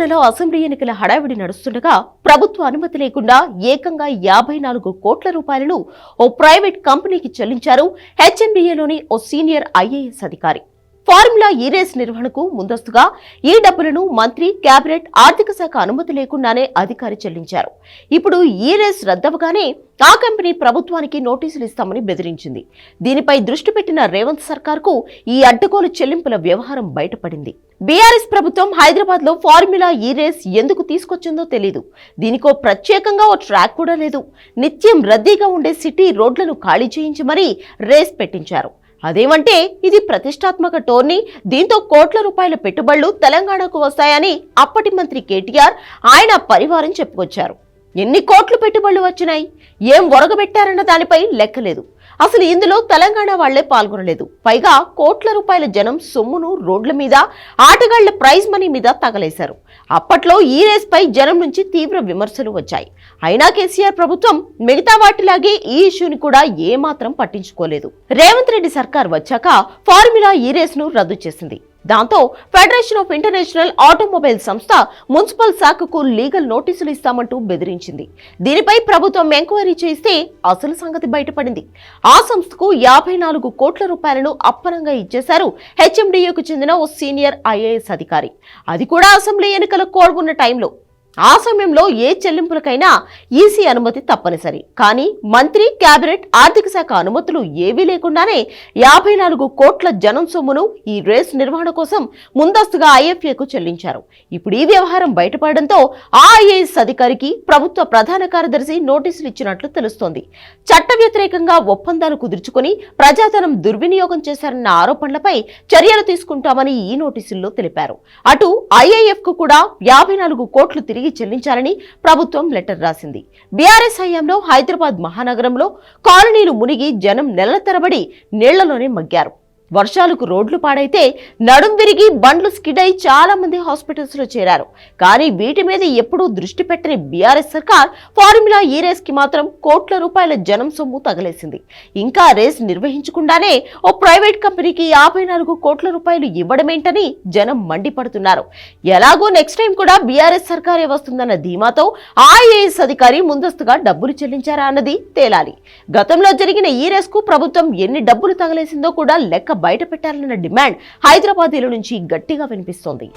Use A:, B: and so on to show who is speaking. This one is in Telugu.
A: తెలంగాణలో అసెంబ్లీ ఎన్నికల హడావిడి నడుస్తుండగా ప్రభుత్వ అనుమతి లేకుండా ఏకంగా యాభై నాలుగు కోట్ల రూపాయలను ఓ ప్రైవేట్ కంపెనీకి చెల్లించారు. హెచ్ఎండిఏలోని ఓ సీనియర్ ఐఏఎస్ అధికారి. ఫార్ములా ఈ రేస్ నిర్వహణకు ముందస్తుగా ఈ డబ్బులను మంత్రి కేబినెట్ ఆర్థిక శాఖ అనుమతి లేకుండానే అధికారి చెల్లించారు. ఇప్పుడు ఈ రేస్ రద్దవగానే ఆ కంపెనీ ప్రభుత్వానికి నోటీసులు ఇస్తామని బెదిరించింది. దీనిపై దృష్టి పెట్టిన రేవంత్ సర్కార్కు ఈ అడ్డగోలు చెల్లింపుల వ్యవహారం బయటపడింది. బీఆర్ఎస్ ప్రభుత్వం హైదరాబాద్లో ఫార్ములా ఈ రేస్ ఎందుకు తీసుకొచ్చిందో తెలీదు. దీనికో ప్రత్యేకంగా ఓ ట్రాక్ కూడా లేదు. నిత్యం రద్దీగా ఉండే సిటీ రోడ్లను ఖాళీ చేయించి మరీ రేస్ పెట్టించారు. అదేమంటే ఇది ప్రతిష్టాత్మక టోర్నీ దీంతో కోట్ల రూపాయల పెట్టుబడులు తెలంగాణకు వస్తాయని అప్పటి మంత్రి కేటీఆర్ ఆయన పరివారం చెప్పుకొచ్చారు. ఎన్ని కోట్లు పెట్టుబడులు వచ్చినాయి? ఏం ఒరగబెట్టారన్న దానిపై లెక్కలేదు అసలు ఇందులో తెలంగాణ వాళ్ళే పాల్గొనలేదు. పైగా కోట్ల రూపాయల జనం సొమ్మును రోడ్ల మీద ఆటగాళ్ళ ప్రైజ్ మనీ మీద తగలేశారు. అప్పట్లో ఈ రేస్ పై జనం నుంచి తీవ్ర విమర్శలు వచ్చాయి. అయినా కేసీఆర్ ప్రభుత్వం మిగతా వాటిలాగే ఈ ఇష్యూని కూడా ఏమాత్రం పట్టించుకోలేదు. రేవంత్ రెడ్డి సర్కార్ వచ్చాక ఫార్ములా ఈ రేస్ను రద్దు చేసింది. దాంతో ఫెడరేషన్ ఆఫ్ ఇంటర్నేషనల్ ఆటోమొబైల్ సంస్థ మున్సిపల్ శాఖకు లీగల్ నోటీసులు ఇస్తామంటూ బెదిరించింది. దీనిపై ప్రభుత్వం ఎంక్వైరీ చేస్తే అసలు సంగతి బయటపడింది. ఆ సంస్థకు యాభై నాలుగు కోట్ల రూపాయలను అప్పనంగా ఇచ్చేశారు హెచ్ఎండిఏకు చెందిన ఓ సీనియర్ ఐఏఎస్ అధికారి. అది కూడా అసెంబ్లీ ఎన్నికల కోడ్ ఉన్న టైంలో. ఆ సమయంలో ఏ చెల్లింపులకైనా ఈసీ అనుమతి తప్పనిసరి. కానీ మంత్రి కేబినెట్ ఆర్థిక శాఖ అనుమతులు ఏవీ లేకుండానే యాభై నాలుగు కోట్ల జనం సొమ్మును ఈ రేస్ నిర్వహణ కోసం ముందస్తుగా ఐఎఫ్ఏకు చెల్లించారు. ఇప్పుడు ఈ వ్యవహారం బయటపడడంతో ఆ ఐఏఎస్ అధికారికి ప్రభుత్వ ప్రధాన కార్యదర్శి నోటీసులు ఇచ్చినట్లు తెలుస్తోంది. చట్ట వ్యతిరేకంగా ఒప్పందాలు కుదుర్చుకుని ప్రజాధనం దుర్వినియోగం చేశారన్న ఆరోపణలపై చర్యలు తీసుకుంటామని ఈ నోటీసుల్లో తెలిపారు. అటు ఐఏఎఫ్కు కూడా యాభై నాలుగు కోట్లు తిరిగి చెల్లించాలని ప్రభుత్వం లెటర్ రాసింది. బీఆర్ఎస్ హయాంలో హైదరాబాద్ మహానగరంలో కాలనీలు మునిగి జనం నెలల తరబడి నీళ్ళలోనే మగ్గారు. వర్షాలకు రోడ్లు పాడైతే నడుం విరిగి బండ్లు స్కిడ్ అయి చాలా మంది హాస్పిటల్స్లో చేరారు. కానీ వీటి మీద ఎప్పుడూ దృష్టి పెట్టని బీఆర్ఎస్ సర్కార్ ఫార్ములా ఈ రేస్కి మాత్రం కోట్ల రూపాయల జనం సొమ్ము తగలేసింది. ఇంకా రేస్ నిర్వహించకుండానే ఓ ప్రైవేట్ కంపెనీకి యాభై నాలుగు కోట్ల రూపాయలు ఇవ్వడమేంటని జనం మండిపడుతున్నారు. ఎలాగో నెక్స్ట్ టైం కూడా బీఆర్ఎస్ సర్కారే వస్తుందన్న ధీమాతో ఐఏఎస్ అధికారి ముందస్తుగా డబ్బులు చెల్లించారా అన్నది తేలాలి. గతంలో జరిగిన ఈ రేస్కు ప్రభుత్వం ఎన్ని డబ్బులు తగలేసిందో కూడా లెక్క బయటపెట్టాలన్న డిమాండ్ హైదరాబాదీల నుంచి గట్టిగా వినిపిస్తోంది.